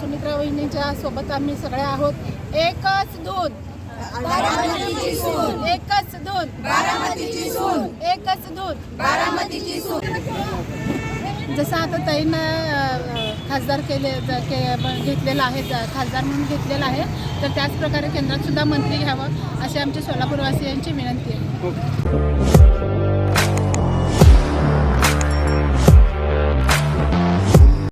सुमित्रा वहिनीच्या सोबत आम्ही सगळे आहोत. एकच दूध. बारामतीची सून. एकच दूध. बारामतीची सून. एकच दूध. बारामतीची सून. जसं आता ताईनं खासदार केले ज- के घेतलेलं आहे खासदार म्हणून घेतलेलं आहे. तर त्याच प्रकारे केंद्रात सुद्धा मंत्री घ्यावं अशी आमची सोलापूरवासियांची विनंती आहे.